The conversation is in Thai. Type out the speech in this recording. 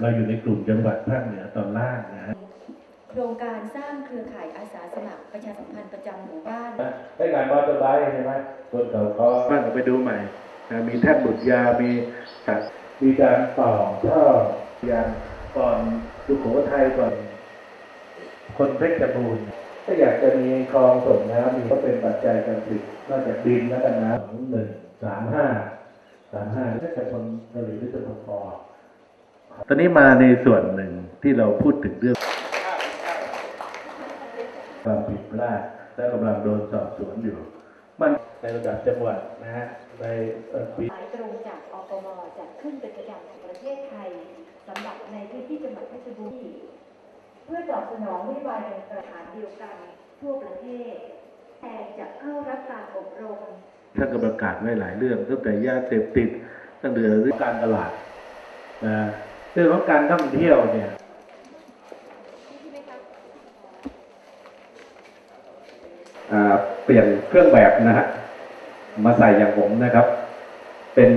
เราอยู่ในกลุ่มจังหวัดภาคเหนือตอนล่างนะฮะโครงการสร้างเครือข่ายอาสาสมัครประชาสัมพันธ์ประจำหมู่บ้านได้งานมอเตอร์ไบค์ใช่ไหมคนเขาก็บ้านไปดูใหม่นะมีแท่นบุตรยา มีสัตว์มีการต่อท่อยางก่อนสุโขทัยก่อนคนเพชรบูรณ์ถ้าอยากจะมีคลองส่งน้ำมีก็เป็นปัจจัยการผลิตนอกจากดินแล้วกันนะสองหนึ่งสามห้าสามห้าถ้าจะคนเกาหลีหรือจะคนปอ ตอนนี้มาในส่วนหนึ่งที่เราพูดถึงเรื่องความผิดพลาดและกำลังโดนสอบสวนอยู่ มันในระดับจังหวัดนะฮะในเอ่อปีหมายตรงจากอปมจัดขึ้นเป็นประจำของประเทศไทยสำหรับในพื้นที่จังหวัดเพชรบูรณ์เพื่อตอบสนองนโยบายในประฐานเดียวกันทั่วประเทศ แต่จะเข้ารับการอบรมท่านก็ประกาศไว้หลายเรื่องตั้งแต่ยาเสพติดตั้งแต่เรื่องการตลาดนะ เรื่องของการท่องเที่ยวเนี่ยเปลี่ยนเครื่องแบบนะฮะมาใส่อย่างผมนะครับ เป็น